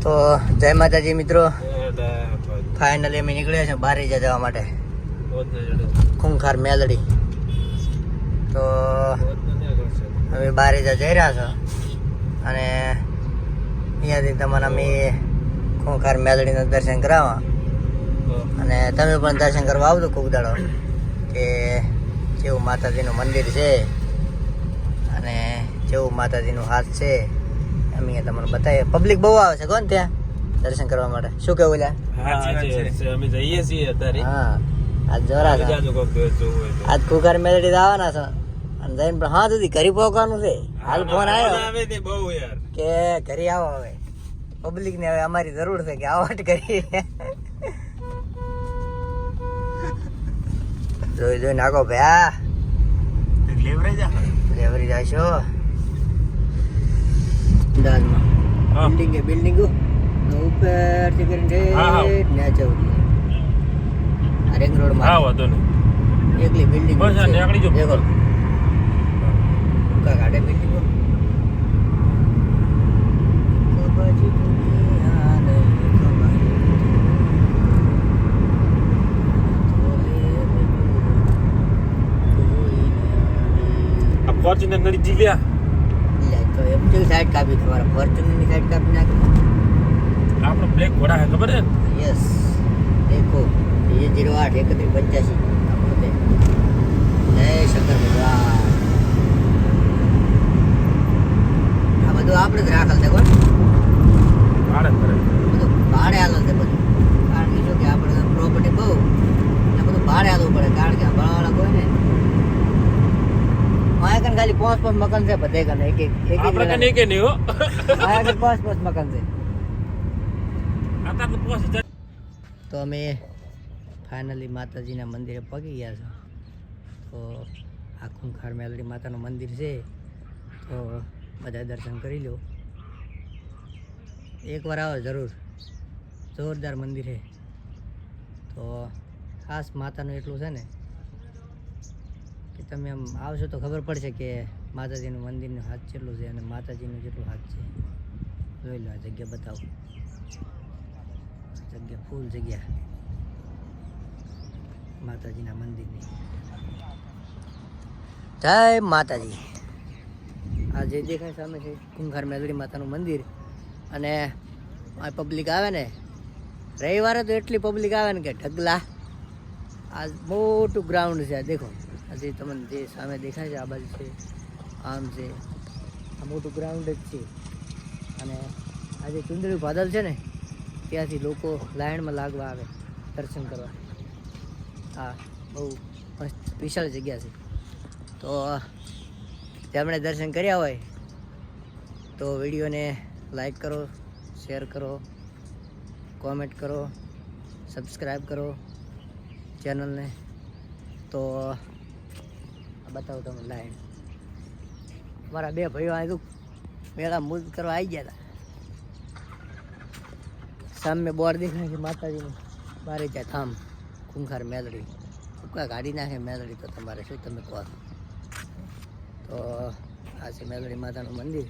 તો જય માતાજી મિત્રો. ફાઇનલી અમે નીકળ્યા છે બારીજા જવા માટે. ખૂંખાર મેલડી. તો હવે બારીજા જઈ રહ્યા છો. અને અહીંયાથી તમને અમે ખૂંખાર મેલડીનું દર્શન કરાવવા. અને તમે પણ દર્શન કરવા આવજો ખૂબ દાડો કે કેવું માતાજીનું મંદિર છે. અને કેવું માતાજીનું હાથ છે. અમે તમને બતાવીએ. પબ્લિક બહુ આવે છે કોણ ત્યાં? દર્શન કરવા માટે. શું કેવું લ્યા? અમે જઈએ છીએ અત્યારે. હા. આજ જોરા. આજ કુકર મેલેડી આવવાના છો. અને જઈને પણ હા સુધી ઘરે પહોંચવાનું છે. હાલ ફોન આવ્યો આવે તે બહુ યાર. કે ઘરે આવો હવે. પબ્લિક ને હવે અમારી જરૂર છે કે આવટ કરી જોઈ જોઈ નાખો ભયા લેવરી જાશો. અમદાવાદમાં બિલ્ડિંગ એ બિલ્ડિંગો ઉપરથી કરીને હા, હા. ઠેઠ ન્યા જવું આ રિંગ રોડ હા વાંધો નહીં. એકલી બિલ્ડિંગ બસ આ નીકળી જાઓ. દેખો કા કાઢે બિલ્ડિંગો કબાજી દુનિયા નહીં આ ફોર્ચ્યુનર નડી જીલ્યા તો એમ કેવી સાઈડ કાપી? તમારે ફોર્ચ્યુનરની સાઈડ કાપી નાખી? આપણો બ્લેક ઘોડા હે ખબર છે? યસ દેખો એ જીરો આઠ એકત્રીસ પંચ્યાસી. આપણો ખાલી પાંચ પાંચ મકાન છે બધે કન એક એક એક આપણે કને એક કે નહીં હો કન પાંચ પાંચ મકાન છે. આતા તો પોસ હજાર. તો અમે ફાઇનલી માતાજીના મંદિરે પગી ગયા છો. તો આ ખૂંખાર મેલડી માતાનું મંદિર છે. તો બધા દર્શન કરી લો એકવાર આવો જરૂર. જોરદાર મંદિર છે. તો ખાસ માતાનું એટલું છે ને કે તમે આમ આવશો તો ખબર પડશે કે માતાજીનું મંદિરનું હાથ કેટલું છે અને માતાજીનું જેટલું હાથ છે. જોઈ લો આ જગ્યા બતાવો. જગ્યા ફૂલ જગ્યા. માતાજીના મંદિરની. જય માતાજી. આ જે દેખાય સામે છે કુંખાર મેલડી માતાનું મંદિર. અને આ પબ્લિક આવે ને, રવિવારે તો એટલી પબ્લિક આવે ને કે ઢગલા. આ મોટું ગ્રાઉન્ડ છે દેખો. આ જે તમને જે સામે દેખાય છે, આ બાજુ છે, આમ છે. આ મોટું ગ્રાઉન્ડ જ છે. અને આ જે ચુંદડી ભાદલ છે ને, ત્યાંથી લોકો લાઇનમાં લાગવા આવે, દર્શન કરવા. હા બહુ મસ્ત વિશાળ જગ્યા છે. તો જેમણે દર્શન કર્યા હોય, તો વિડીયોને લાઈક કરો, શેર કરો, કોમેન્ટ કરો, સબસ્ક્રાઈબ કરો ચેનલને. તો બતાવું તમને લાઈન મારા બે ભાઈઓ આવ્યું મેળા મૂજ કરવા આવી ગયા હતા સામે બોર દેખાય છે માતાજીનું. મારે ત્યાં થામ ખૂંખાર મેલડી. ટૂંકા કાઢી નાખે મેલડી તો તમારે શું તમે કહો? તો આ છે મેલડી માતાનું મંદિર.